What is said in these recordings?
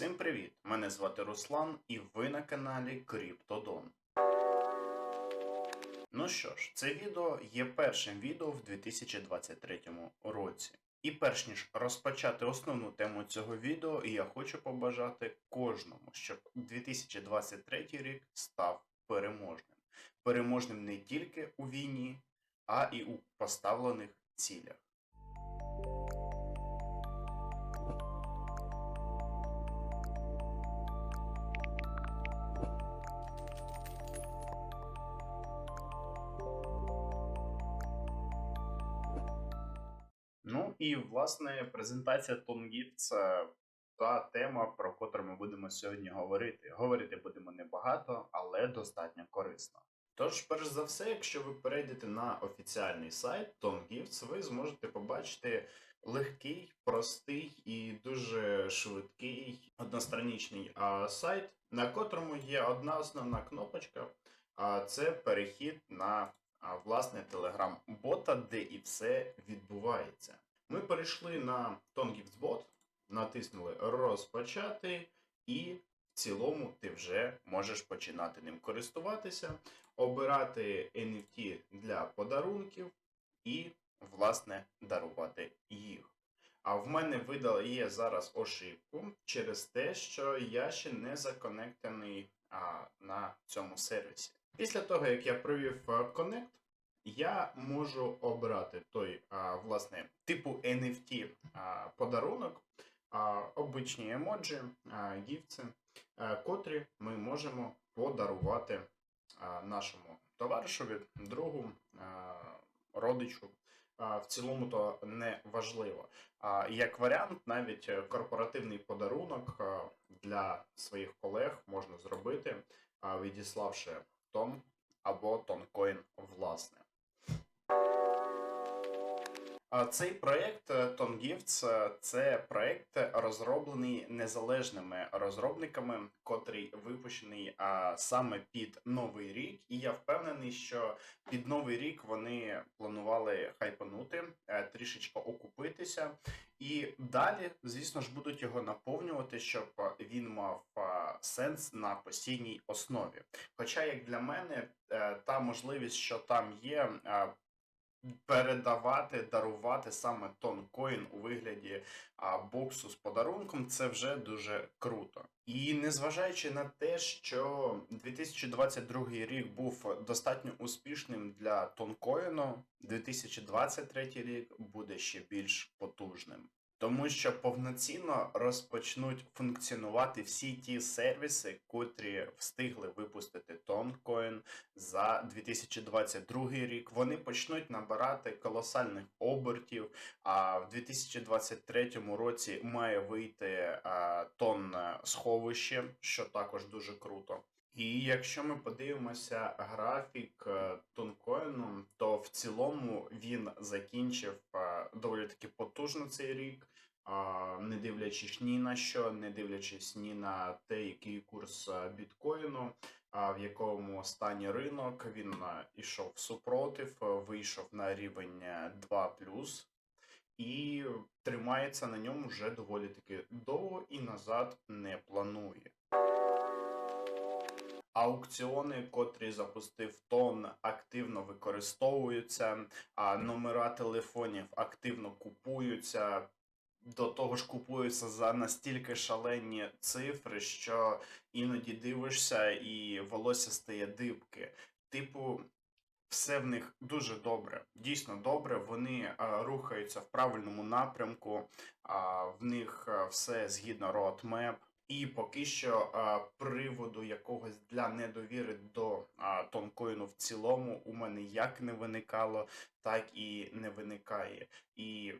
Всім привіт! Мене звати Руслан, і ви на каналі Криптодон. Ну що ж, це відео є першим відео в 2023 році. І перш ніж розпочати основну тему цього відео, я хочу побажати кожному, щоб 2023 рік став переможним. Переможним не тільки у війні, а і у поставлених цілях. І власне презентація Тонгів це та тема, про котру ми будемо сьогодні говорити. Говорити будемо небагато, але достатньо корисно. Тож, перш за все, якщо ви перейдете на офіціальний сайт TonGifts, ви зможете побачити легкий, простий і дуже швидкий одностранічний а, сайт, на котрому є одна основна кнопочка, а це перехід на а, власне телеграм-бота, де і все відбувається. Ми перейшли на TonGifts-бот, натиснули розпочати, і в цілому ти вже можеш починати ним користуватися, обирати NFT для подарунків і, власне, дарувати їх. А в мене видає зараз ошибку через те, що я ще не законектений а, на цьому сервісі. Після того, як я провів а, Connect, я можу обрати той, а, власне, типу NFT а, подарунок, а, обичні емоджі, а, гіфці, а, котрі ми можемо подарувати а, нашому товаришові, другу, а, родичу. А, В цілому то не важливо. А як варіант, навіть корпоративний подарунок а, для своїх колег можна зробити, а, відіславши тон або тонкоін власне. Цей проєкт е, TonGifts е, – це проєкт розроблений незалежними розробниками, котрий випущений саме під новий рік. І я впевнений, що під новий рік вони планували хайпанути, е, трішечки окупитися, і далі, звісно ж, будуть його наповнювати, щоб він мав сенс на постійній основі. Хоча, як для мене, е, та можливість, що там є. Передавати, дарувати саме тонкоін у вигляді а, боксу з подарунком, це вже дуже круто. І незважаючи на те, що 2022 рік був достатньо успішним для тонкоїну, 2023 рік буде ще більш потужним. Тому що повноцінно розпочнуть функціонувати всі ті сервіси, котрі встигли випустити Тонкоін за 2022 рік. Вони почнуть набирати колосальних обертів. А в 2023 році має вийти а, тон сховище, що також дуже круто. І якщо ми подивимося графік е, тонкоїну, то в цілому він закінчив е, доволі таки потужно цей рік, не дивлячись ні на що, не дивлячись ні на те, який курс е, біткоїну, в якому стані ринок він ішов супротив, вийшов на рівень е, 2 і тримається на ньому вже доволі таки довго і назад не планує. Аукціони, котрі запустив тон, активно використовуються, а номера телефонів активно купуються. До того ж купуються за настільки шалені цифри, що іноді дивишся і волосся стає дибки. Типу, все в них дуже добре, дійсно добре. Вони а, рухаються в правильному напрямку, а, в них все згідно roadmap. І поки що а, приводу якогось для недовіри до а, тонкоїну в цілому у мене як не виникало, так і не виникає. І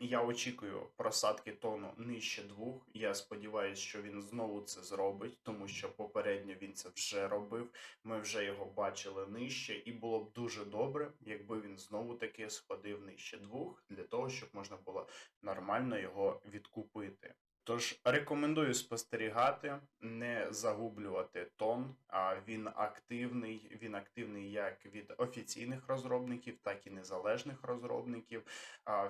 я очікую просадки тону нижче двох. Я сподіваюся, що він знову це зробить, тому що попередньо він це вже робив. Ми вже його бачили нижче, і було б дуже добре, якби він знову таки сходив нижче двох, для того, щоб можна було нормально його відкупити. Тож рекомендую спостерігати, не загублювати тон. А він активний. Він активний як від офіційних розробників, так і незалежних розробників.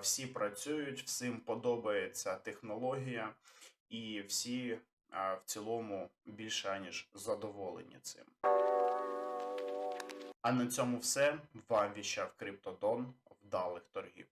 Всі працюють, всім подобається технологія, і всі в цілому більше аніж задоволені цим. А на цьому все. Вам віщав Криптодон. Вдалих торгів.